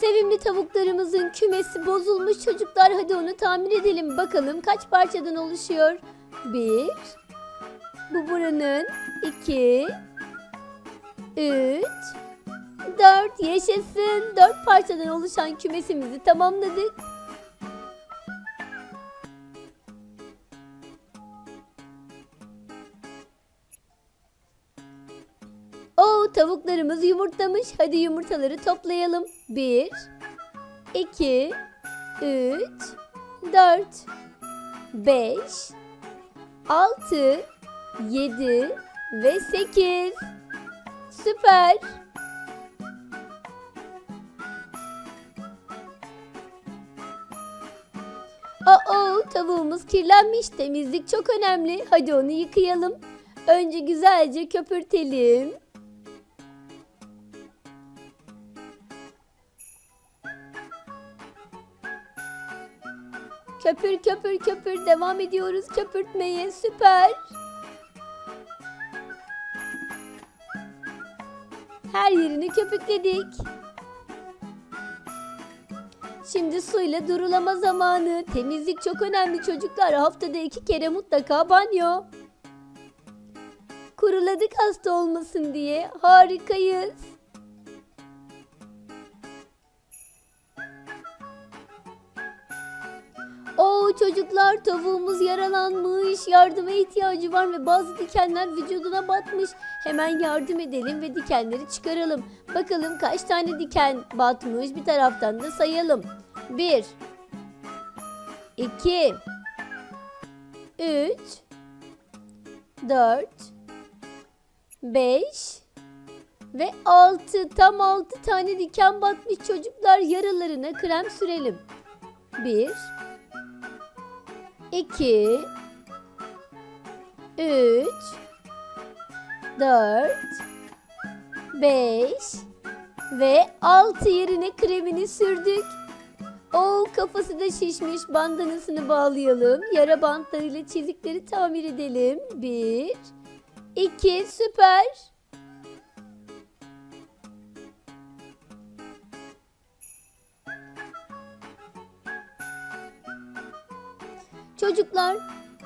Sevimli tavuklarımızın kümesi bozulmuş çocuklar. Hadi onu tamir edelim. Bakalım kaç parçadan oluşuyor? Bir, bu buranın 2 3 4 yaşasın. 4 parçadan oluşan kümesimizi tamamladık. Tavuklarımız yumurtlamış. Hadi yumurtaları toplayalım. 1 2 3 4 5 6 7 ve 8. Süper. Aa, tavuğumuz kirlenmiş. Temizlik çok önemli. Hadi onu yıkayalım. Önce güzelce köpürtelim. Köpür köpür köpür devam ediyoruz köpürtmeye. Süper. Her yerini köpükledik. Şimdi suyla durulama zamanı. Temizlik çok önemli çocuklar. Haftada iki kere mutlaka banyo. Kuruladık hasta olmasın diye. Harikayız. Çocuklar tavuğumuz yaralanmış. Yardıma ihtiyacı var ve bazı dikenler vücuduna batmış. Hemen yardım edelim ve dikenleri çıkaralım. Bakalım kaç tane diken batmış bir taraftan da sayalım. 1 2 3 4 5 ve 6 tam 6 tane diken batmış çocuklar yaralarına krem sürelim. 1 2 3 4 5 ve 6 yerine kremini sürdük. O kafası da şişmiş. Bandanasını bağlayalım. Yara bantlarıyla çizikleri tamir edelim. 1 2 süper. Çocuklar,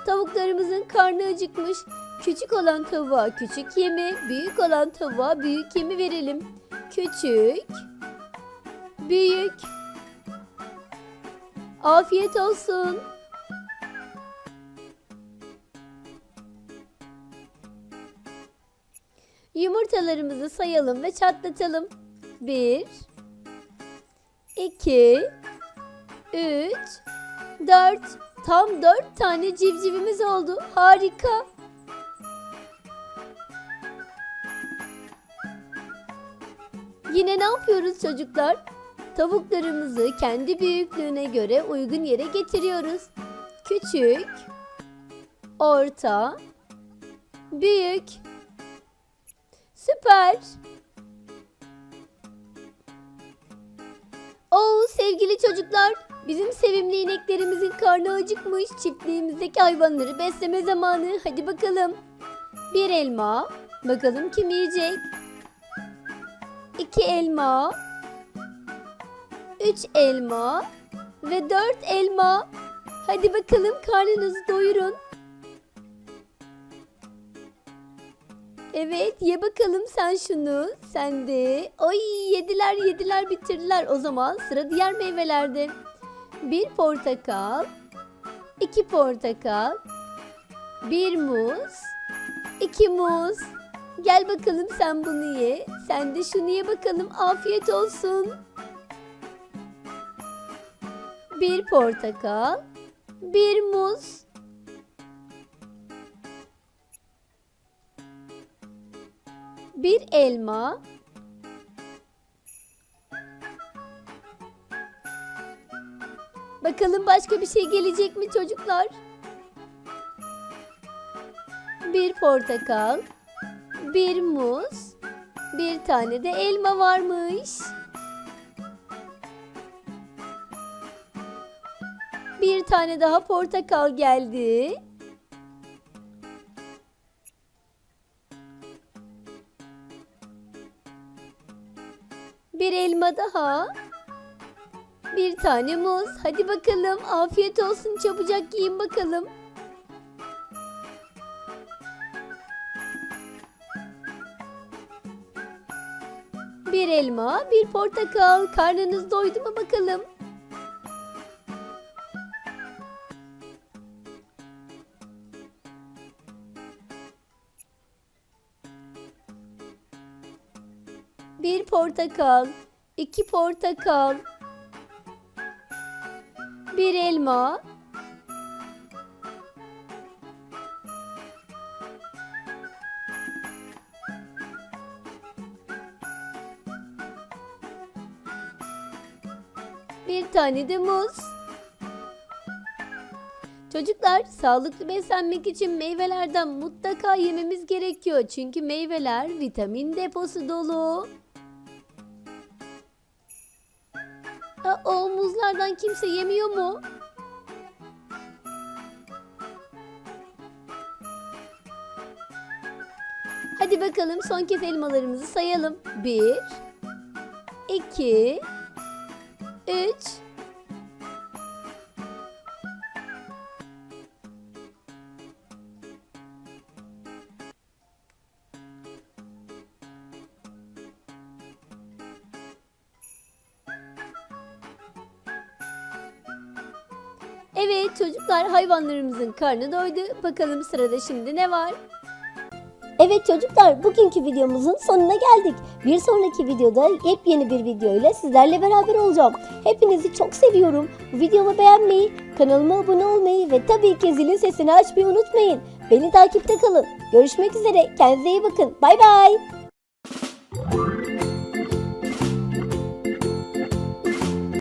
tavuklarımızın karnı acıkmış. Küçük olan tavuğa küçük yemi, büyük olan tavuğa büyük yemi verelim. Küçük, büyük. Afiyet olsun. Yumurtalarımızı sayalım ve çatlatalım. 1 2 3 4 Tam 4 tane civcivimiz oldu. Harika. Yine ne yapıyoruz çocuklar? Tavuklarımızı kendi büyüklüğüne göre uygun yere getiriyoruz. Küçük, orta, büyük. Süper. Oo sevgili çocuklar, bizim sevimli ineklerimizin karnı acıkmış. Çiftliğimizdeki hayvanları besleme zamanı. Hadi bakalım. Bir elma. Bakalım kim yiyecek? İki elma. Üç elma. Ve dört elma. Hadi bakalım karnınızı doyurun. Evet ye bakalım sen şunu. Sen de. Ay yediler yediler bitirdiler. O zaman sıra diğer meyvelerde. Bir portakal. iki portakal. Bir muz. iki muz. Gel bakalım sen bunu ye. Sen de şunu ye bakalım. Afiyet olsun. Bir portakal. Bir muz. bir elma, Bakalım başka bir şey gelecek mi çocuklar? Bir portakal, bir muz, bir tane de elma varmış. Bir tane daha portakal geldi. Bir elma daha. Bir tane muz. Hadi bakalım. Afiyet olsun. Çabucak yiyin bakalım. Bir elma, bir portakal. Karnınız doydu mu bakalım? Bir portakal, iki portakal, bir elma, bir tane de muz. Çocuklar sağlıklı beslenmek için meyvelerden mutlaka yememiz gerekiyor. Çünkü meyveler vitamin deposu dolu. Aa, o muzlardan kimse yemiyor mu? Hadi bakalım son kez elmalarımızı sayalım. Bir, iki, üç, Evet çocuklar hayvanlarımızın karnı doydu. Bakalım sırada şimdi ne var? Evet çocuklar bugünkü videomuzun sonuna geldik. Bir sonraki videoda yepyeni bir video ile sizlerle beraber olacağım. Hepinizi çok seviyorum. Videomu beğenmeyi, kanalıma abone olmayı ve tabii ki zilin sesini açmayı unutmayın. Beni takipte kalın. Görüşmek üzere. Kendinize iyi bakın. Bay bay.